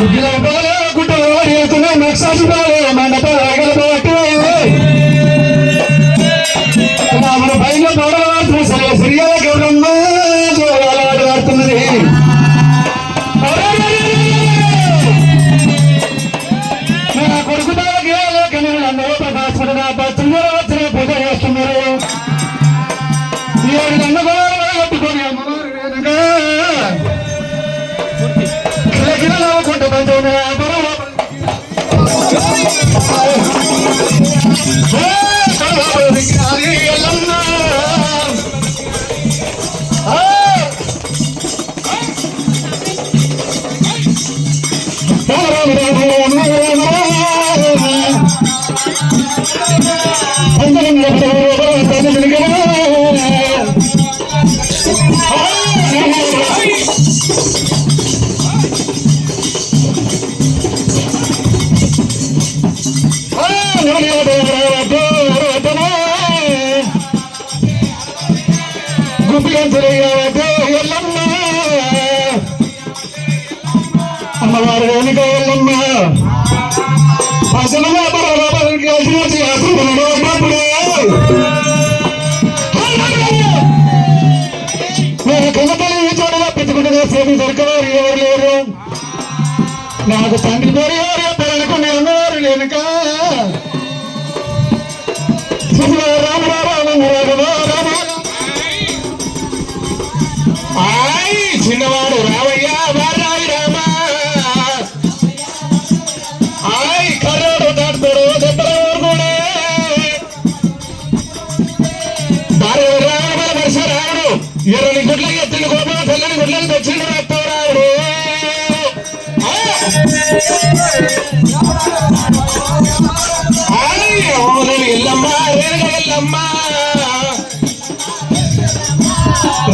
పైన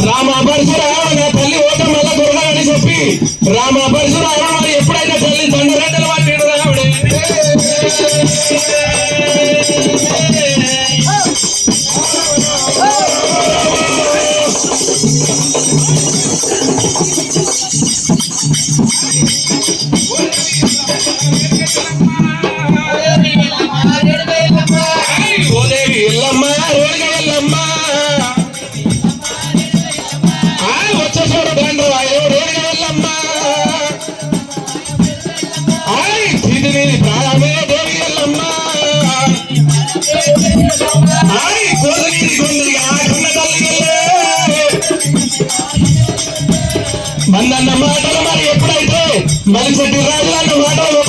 రామ. పరశురామ తల్లి ఓట మల్ల దొరకదని చెప్పి రామ పరశురామ మరి ఎప్పుడైనా తల్లి దండరెడ్డలు పట్టిడు రావుడే ఆయ్ మందన్న మాటలు మరి ఎప్పుడైతే మలిశెట్టి రాజు అన్న మాటలు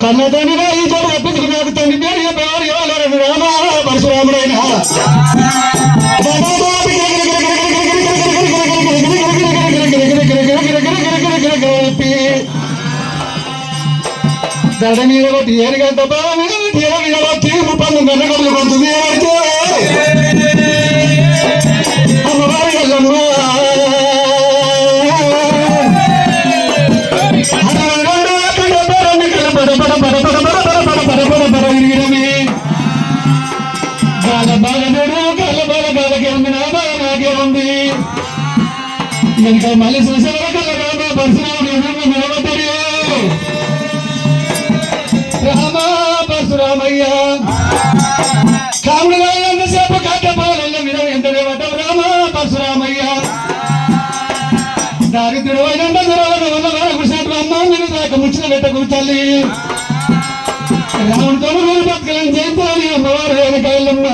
కన్న తండ్రిగా ఈ చోట తప్పించుకు నాకు తండ్రి రామ పరశురాముడైన దడ మీద కొట్టి ఏనుగంట బాగా మీద కొట్టి ఏనుగు ఇంకా మళ్ళీ చూసే వరకు పరశురాముడు నిలబడ్డాడు రామ పరశురామయ్య కాముడు ఎంతసేపు కాకపోవాలన్న మీద ఎంత దేవతం రామ పరశురామయ్య దారిద్రుడు అయినంత దూరంలో ఉన్న వరకు అమ్మ నేను దాకా ముచ్చిన పెట్ట కూర్చాలి రాముడితో రోజు బతకలని చేద్దామని అమ్మవారు వెనకాయలమ్మ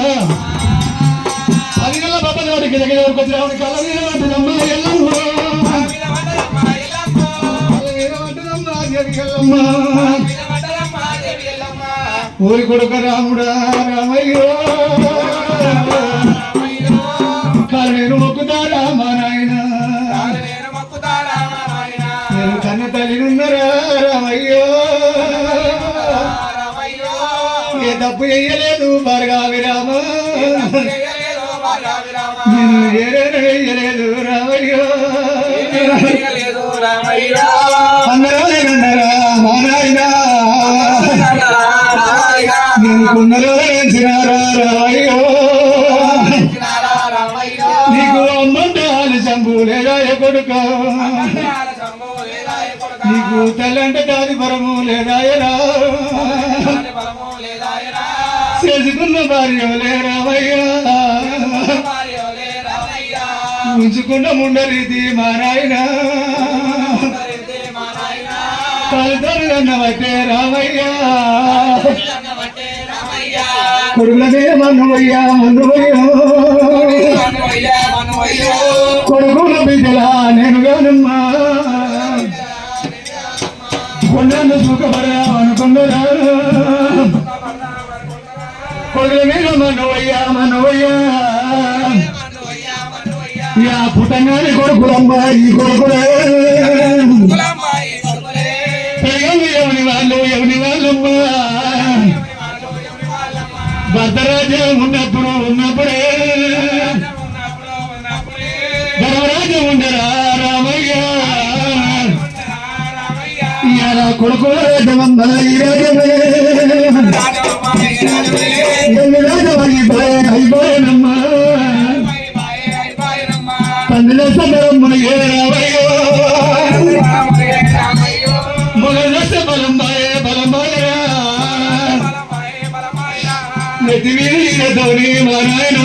దగ్గర దగ్గర వరకు వచ్చి రావడం కళ్ళ మీద పడ్డదమ్మా పడ్డదమ్మా ఊరి కొడుక రాముడా రామయ్యో. కాలు నేను మొక్కుతా రామా నాయన. నేను కన్న తల్లి ఉన్నరా రామయ్యో. ఏ తప్పు చెయ్యలేదు బాగా విరామ నేను ఏరేను వెయ్యలేదు రామయ్యో. అందరూ నేనున్నరా మా నాయన నేను కున్నలో నేర్చినారా రామయ్యో. నీకు అమ్మంటాలు చంపు లేదా కొడుక? నీకు తెల్లంటే దాది పరము లేదా ఎరా చేసుకున్న భార్య లేరామయ్యా ఉంచుకున్న ముండరీతి మా నాయన తల్లిదండ్రులు అన్నవట్టే రామయ్యా కొడుకులనే మన్నువయ్యా మన్నువయ్యా. కొడుకుల బిడ్డలా నేను గానమ్మా కొండను సుఖపడా అనుకున్నరా కొడుకుల మీద మన్నువయ్యా మన్నువయ్యా. యా పుట్టంగాని కొడుకులమ్మా ఈ కొడుకులే. ఎవని వాళ్ళు ఎవని వాళ్ళమ్మా. భద్రరాజ్యం ఉన్నప్పుడు ఉన్నప్పుడే. ధర్మరాజు ఉండరా రామయ్య. ఇవాళ కొడుకు రాజమమ్మ ఈ రాజమే നാരായണ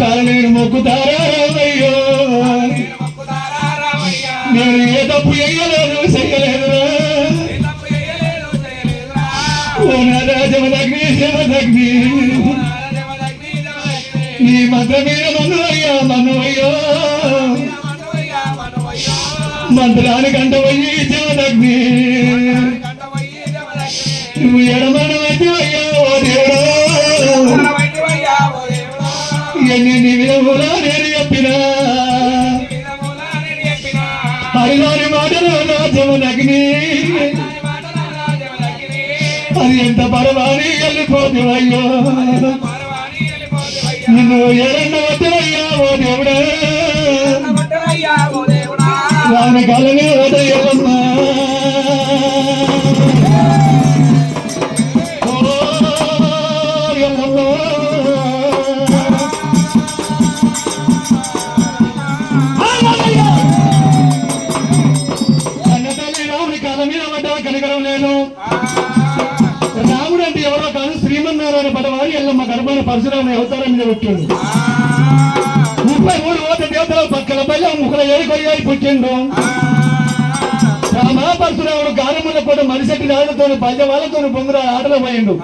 నేను మొక్కుతారా రామయ్యో? నేను ఏ తప్పు చెయ్యలేదు చెయ్యలేదురా ఓ నా రాజమదగ్ని శివదగ్ని నీ మంత్ర మీద మన్నువయ్యా మన్నువయ్యో మంత్రానికి అంటవయ్యి శివదగ్ని నువ్వు ఎడమ ఎన్ని నీ విధములా నేను చెప్పినా హరిలోని మాటలు నా శివదగ్ని అది ఎంత పరవాణి వెళ్ళిపోతే అయ్యో. నిన్ను ఎరన్న వచ్చవయ్యా ఓ దేవుడా. రాని కాలమే పరశురాముని అవతారం మీద పెట్టాడు. ముప్పై మూడు ఓట దేవతల పక్కల పైన ముక్కల ఏడుకొయ్యాయి పుట్టిండు రామ పరశురాముడు గారముల కూడా మనిషి రాళ్ళతో పల్లె వాళ్ళతో బొంగుర ఆటలు పోయిండు.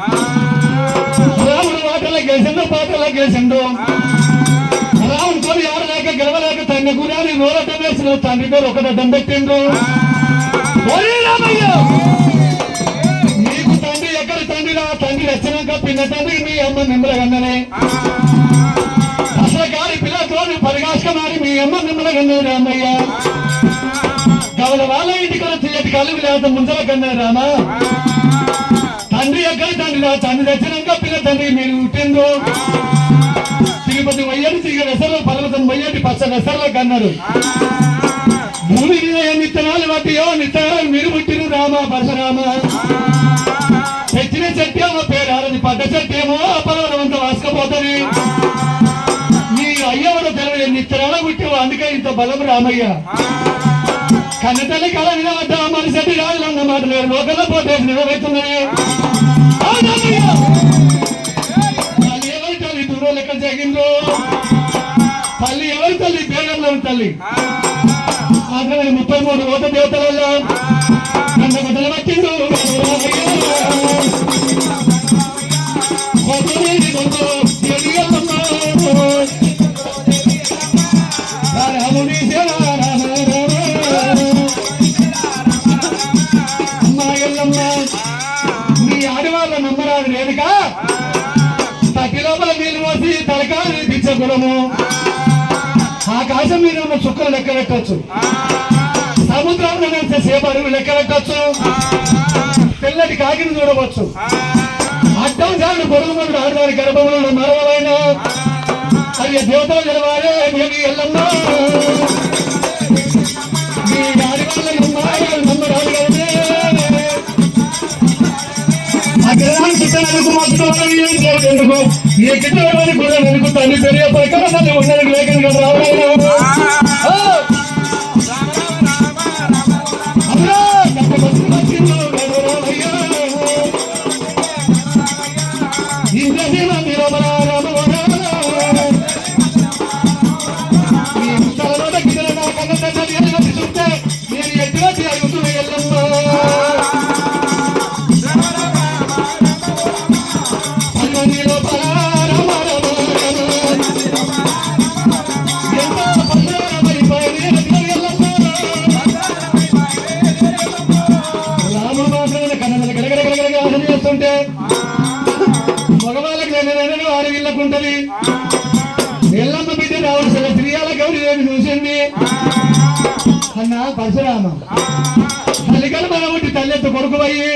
రాముడు ఆటలో గెలిచిండు పాటలో గెలిచిండు. రాముడు తోడు ఆడలేక గెలవలేక తన్ని కన్న గురాని నోరటం వేసిన తండ్రి పేరు ఒకటం పెట్టిండు రామయ్య! వచ్చినాక తండ్రి మీ అమ్మ నిమ్మలగన్ననే అసలు గారి పిల్లతో పరిగాసుకమారి మీ అమ్మ నిమ్మలగన్నది రామయ్య గవల వాళ్ళ ఇంటికి వచ్చి ఎటు కలుగు లేక ముందర కన్నా రామా తండ్రి ఎక్కడ తండ్రి తండ్రి తెచ్చినాక పిల్ల తండ్రి మీరు ఉట్టిందో తిరుపతి వయ్యని తిరిగి వెసర్లో పర్వతం వయ్యటి పచ్చ వెసర్లో కన్నారు భూమి మీద నిత్తనాలు పట్టియో నిత్తనాలు మీరు పుట్టిరు రామ పరశురామ చెట్టేమో పేరాలని పడ్డ చెట్టేమో అపలవనమంతా వాసుకపోతుంది నీ అయ్యవడు తెలవలేదు నీ తెరవడ పుట్టేవో? అందుకే ఇంత బలం రామయ్య. కన్నతల్లి కళ నిలబడ్డా మనిషి రాజులన్న మాట లేదు లోకల్లో పోతే నిలబెడుతున్నది. లెక్క జరిగిందో? తల్లి ఎవరి తల్లి? పేరంలో తల్లి. ముప్పై మూడు ఓట దేవతలలో నన్ను వదిలిపెట్టిండు కులము ఆకాశం మీద ఉన్న చుక్కలు లెక్క పెట్టచ్చు. సముద్రంలో నడిచే సేపు అడుగు లెక్క పెట్టచ్చు. తెల్లటి కాకిని చూడవచ్చు. అడ్డం చాలు పొరుగు మంది ఆడవారి గర్భంలో మరవలైన అది దేవతలు తెలవాలి మీకు నాకు మాకు నీకు కూడా నాకు తల్లి పెరిగే ప్రకారం ఉన్నది లేఖను రావడం పరశురామ. కలికలు మనబట్టి తల్లెత్తు కొడుకు అయ్యి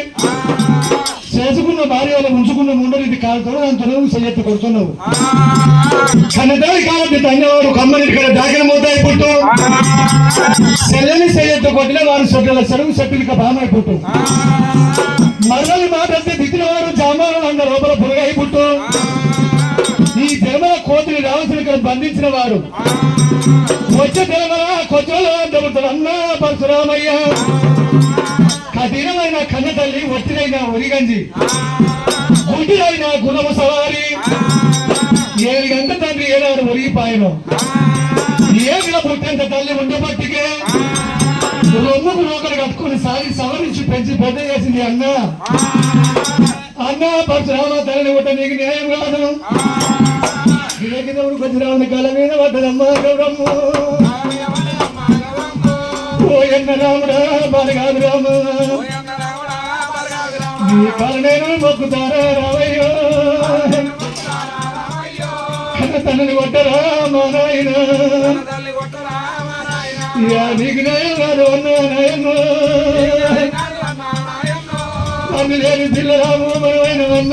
చేసుకున్న భార్య వాళ్ళు ఉంచుకున్న ముండలు కాలుతున్నావు దాని తొలగి చెయ్యెత్తు కొడుతున్నావు. కన్నదారి కాలండి తన్నవాడు కమ్మని ఇక్కడ దాకిన మోతాయి పుట్టు చెల్లని చెయ్యెత్తు కొట్టిన వారు సొట్టుల చెరువు చెట్టుక బామాయి పుట్టు మరలి మాట అంటే దిగిన వారు జామాను అంద లోపల పురగాయి పుట్టు ఈ జన్మల కోతిని రావాల్సిన ఇక్కడ బంధించిన వారు వచ్చే జన్మల కొత్తలో అన్న పరశురామయ్య. కఠినమైన కన్న తల్లి ఒట్టిదైన ఒరిగంజి. గుడ్డిదైన గుణము సవారి. ఏడు గంట తండ్రి ఏడాడు ఒరిగిపాయను. ఏడుగా పుట్టేంత తల్లి ఉండబట్టికే రొమ్ముకు నూకలు కట్టుకుని సాగి సవరించి పెంచి పెద్ద చేసింది అన్న. అన్న పరశురామ తల్లిని కొట్ట నీకు న్యాయం కాదు. గిరగిదవుడు పరశురాముని కల మీద పడ్డదమ్మ గౌరమ్మ. ఓ రాముడా బాలగాదు రామ నీ కలనేను మొక్కుతారా రావయ్యో కన్న కొట్టరా మా నాయన నీకు అన్ని లేని పిల్లరాము మనమైన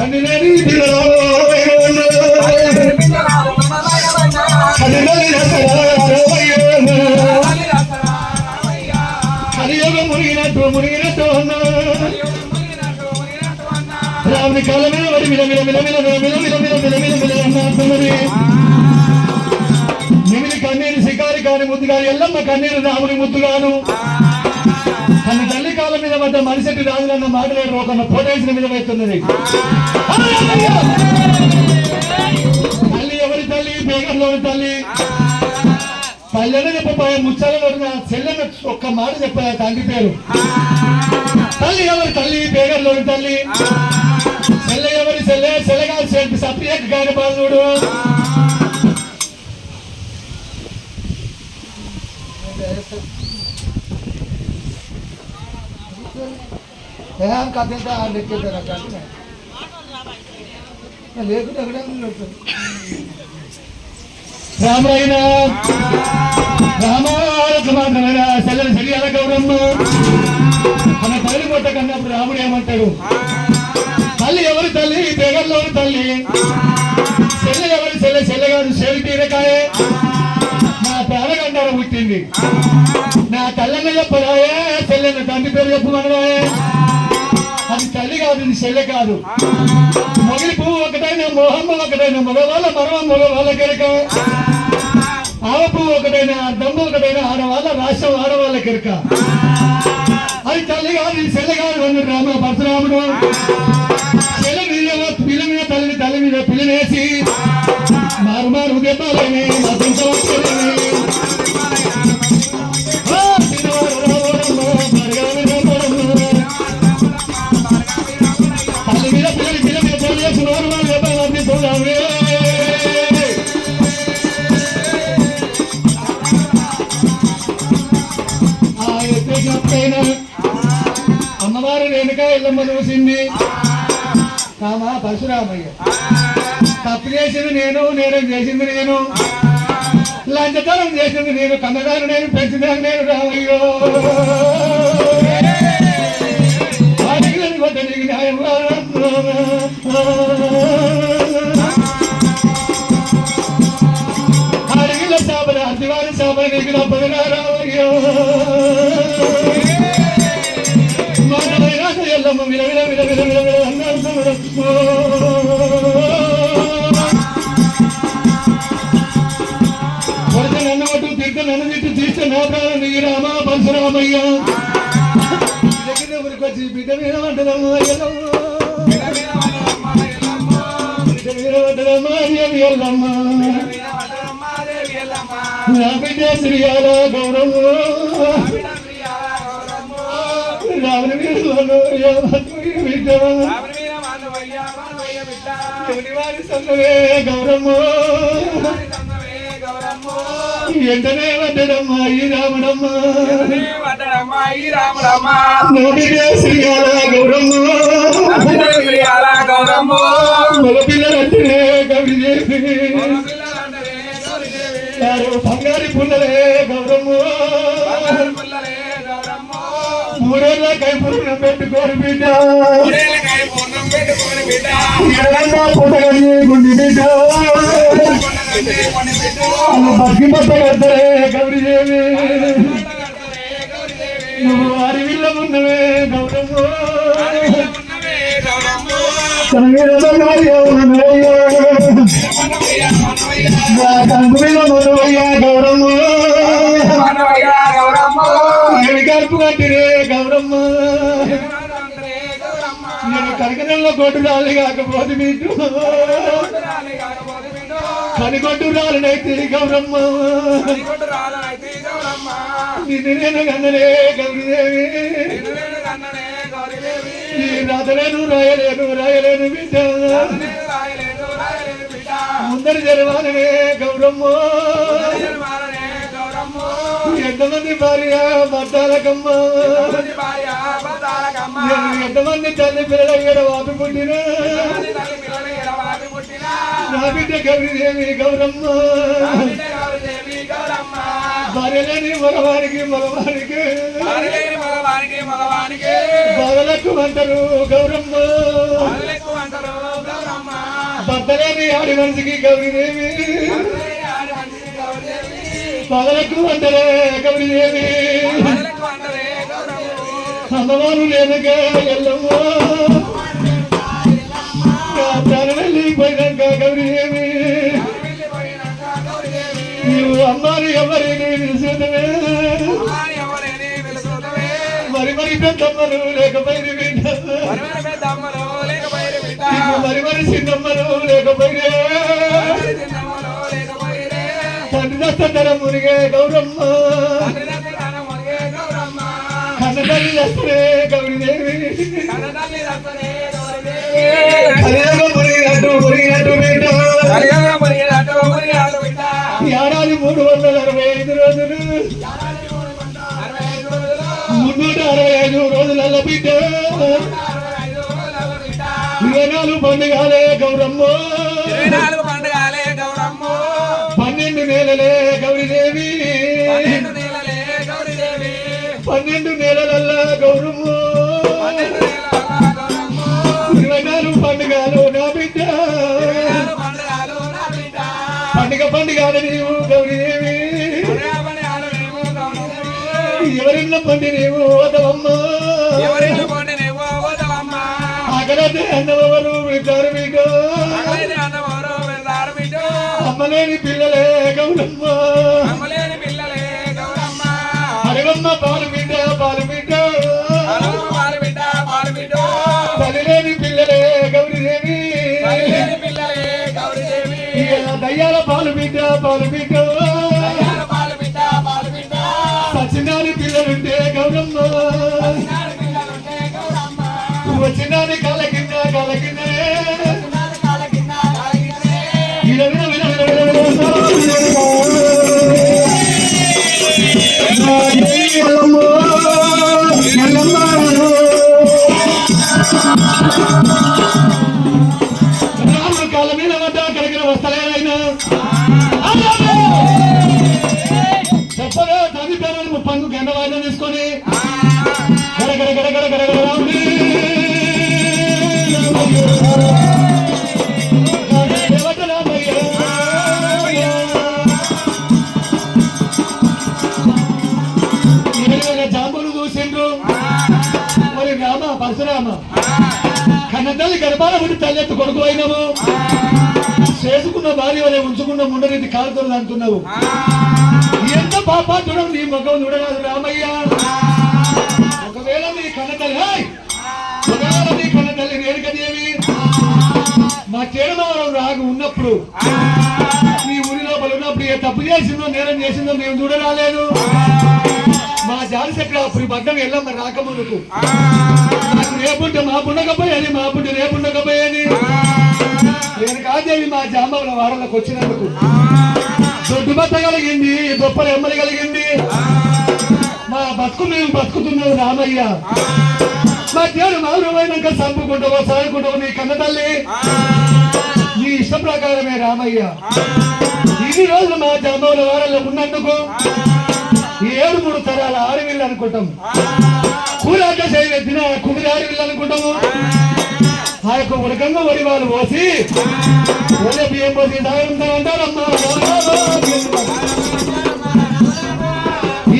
అన్ని లేని పిల్లరాము మనమైన అన్ని లేని మునిగినట్టు మునిగినట్టు రాముని కళ్ళ మీద పడి మిల మిల మిల మిల మిల మిల మిల మిల మిల మిల మిల నిమిలి కన్నీరు శికారి కాని ముద్దు కాని ఎల్లమ్మ కన్నీరు రాముని ముద్దుగాను తన తల్లి కాళ్ళ మీద పడ్డ మనిషి రాజులన్న మాట్లాడరు ఒక పోటేసిన మీద పెడుతున్నది తల్లి ఎవరి తల్లి బేగంలోని తల్లి పల్లెనే చెప్పబోయే ముచ్చాల నడిన చెల్లెని ఒక్క మాట చెప్పాలి తండ్రి పేరు. తల్లి ఎవరి తల్లి? పేగర్లోని తల్లి. చెల్లె ఎవరి చెల్లె? చెల్లెగా చెప్పి సప్రియక్ గారి బాలుడు. లేకుంటే అక్కడ రామాయణ రామాయణ మాత్రమైన సెల్లని శరీర గౌరమ్మ మన తల్లి పొట్ట కన్నప్పుడు రాముడు ఏమంటాడు? తల్లి ఎవరి తల్లి? పేగల్లోని తల్లి? చెల్లె ఎవరి చెల్లె? చెల్లెగాడు చెవి తీరకాయే నా ప్రాణగండారం పుట్టింది. నా తల్లన్న చెప్పరాయే. చెల్లెన్న తండ్రి పేరు చెప్పమనరాయే. అది తల్లి కాదు ఇది చెల్లె కాదు. మొగిలి పువ్వు ఒకటైన మొహమ్మ ఒకటైన మగవాళ్ళ మరవ మగవాళ్ళ కెరక ఆవ ఒకటైనా దమ్ము ఒకటైనా ఆడవాళ్ళ రాష్ట్రం ఆడవాళ్ళ కెరక. అది తల్లి కాదు ఇది చెల్లె కాదు అన్నాడు రామ పరశురాముడు. చెల్లె మీద పిల్ల మీద తల్లిని తల్లి మీద పిల్లనేసి మారు మారు దెబ్బలేని మా ఆ అమ్మవారి అమ్మవారు రేణుక చూసింది. రామ పరశురామయ్య. తప్పు చేసింది నేను నేరం చేసింది నేను. లంచతనం చేసింది నేను కన్నదారు నేను పెంచిదాన్ని నేను రామయ్యో అడిగిన నీకు న్యాయం అతివారి సాపన నీకు నప్పదు రామయ్యో మానవైనా ఎల్లమ్మ విల విల విల కొరత నన్ను కొట్టు తిట్టు నన్ను తిట్టు తీస్తే నా ప్రాణం నీ రామ పరశురామయ్య దగ్గర ఊరికి వచ్చి బిడ్డ మీద బిడ్డ మీద ఎల్లమ్మ శ్రీయాల గౌరవ గౌరమ్మ ఎంటనే వడ్డడమ్మ ఈ రాముడమ్మ నోటిదే శ్రీయాల గౌరమ్మ మగ పిల్లలంటే గౌరి దేవి యారు బంగారి పుల్లలే గౌరమ్మ. మూడేళ్ళ కైపురం పెట్టుకోరు బిడ్డ. పుట్టగని గుండి బిడ్డ. బతికి బట్ట కడతలే గౌరి దేవి నువ్వు వారి విల్ల ఉన్నవే గౌరమ్మ. తన మీద బంగారు ఉన్నవయ్యా నా గౌరమ్మ గౌరమ్మ కనకనల్లో కొట్టు రాలి కాకపోతే మీకు కనికొట్టు రాలనైతే గౌరమ్మ నిన్ను నేను కన్నలే గౌరీదేవి ఈ రాతలేను రాయలేను రాయలేను. బిడ్డ ముందరి జరవాలనే గౌరమ్మ. ఎంతమంది భార్య భర్తాలకమ్మ. ఎంతమంది తల్లి పిల్లల ఏడ వాపి పుట్టిన. నా బిడ్డ గౌరీదేవి గౌరమ్మ. భార్య లేని మగవానికి. మగవానికి బాధలకు అంటారు గౌరమ్మ. లేని ఆడి మనిషికి గౌరీదేవి. పగలకు అంటారే గౌరీదేవి. అమ్మవారు లేనక ఎల్లమ్మ. వెళ్ళిపోయినాక గౌరీదేవి. నీవు అమ్మారు ఎవరిని నిలుసుదవే మరి మరి పెద్దమ్మలు మరి మరి చిన్నమ్మలు లేకపోయి తండ్రి దత్తర మునిగే గౌరమ్మ కన్నతల్లి దస్తరే గౌరీదేవి కలియుగ మునిగినట్టు మునిగినట్టు బిడ్డ ఏడాది మూడు వందల అరవై ఐదు రోజులు మున్నూట అరవై ఐదు రోజుల బిడ్డ ఇరవై నాలుగు పండుగలే గౌరమ్మ. ఇరవై నాలుగు పండుగలే గౌరమ్మ. పన్నెండు నెలలే గౌరీదేవి. పన్నెండు నెలలే గౌరీదేవి. పన్నెండు నెలలల్లా గౌరమ్మ. పన్నెండు నెలల గౌరమ్మ. ఇరవై నాలుగు పండుగలు నా బిడ్డ. పండుగలు పండుగ పండుగ నీవు గౌరీదేవి. పండుగలు నీవు గౌరీదేవి. ఎవరిన్న పండి నీవు ఓదవమ్మ ఎవరిని పరశురామ. కన్నతల్లి గర్భాల పుట్టి తల్లెత్తు కొడుకు అయినావు. చేసుకున్న భార్య వలె ఉంచుకున్న ముండరీతి కాలుతో అంటున్నావు. ఎంత పాపాతుడు నీ ముఖం చూడరాదు రామయ్య. ఒకవేళ నీ కన్నతల్లి ఒకవేళ నీ కన్నతల్లి రేణుకదేవి మా చేరమవరం రాగు ఉన్నప్పుడు నీ ఊరి లోపల ఉన్నప్పుడు ఏ తప్పు చేసిందో నేరం చేసిందో మేము చూడరాలేదు. మా జాలి చక్ర అప్పుడు బద్దం వెళ్ళమ్మ రాకముందుకు. రేపుంటే మా పుండకపోయేది మా పుంటే రేపుండకపోయేది. నేను కాదేవి మా జాంబవుల వాడలకు వచ్చినందుకు. దొడ్డు బట్ట కలిగింది గొప్ప ఎమ్మలు కలిగింది. మా బతుకు మేము బతుకుతున్నావు రామయ్య. మా దేవుడు మౌరమైనాక చంపుకుంటావో సాదుకుంటావో నీ కన్న తల్లి. నీ ఇష్ట ప్రకారమే రామయ్య. ఇన్ని రోజులు మా జాంబవుల వాడల్లో ఉన్నందుకు. ఈ ఏడు మూడు తరాల ఆడవిల్లు అనుకుంటాం కూరాక చేయవెత్తిన కుదిరి ఆడవిల్లు అనుకుంటాము ఆ యొక్క ఉడకంగా వడి వాళ్ళు పోసి ఒళ్ళ బియ్యం పోసి తాగుతా అంటారమ్మా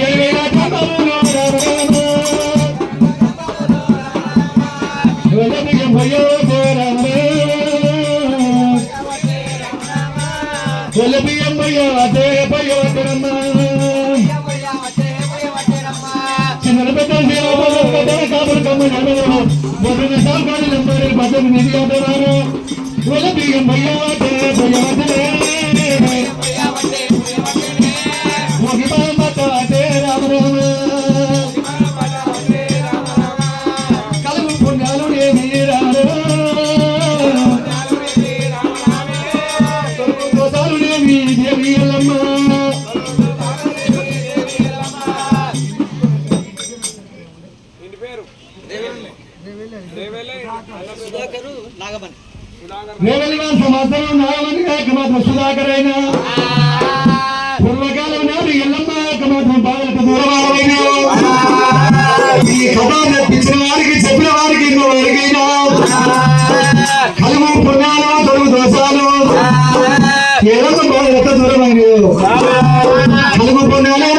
ఏవైనా కథలు రామ ఒళ్ళ బియ్యం పోయో రామ ఒళ్ళ బియ్యం పోయో అదే కాపులు కమ్మని అడగరు మొదటి సార్లు నంబర్ పదవి నిధి అడగారు బాధలకు దూరమైన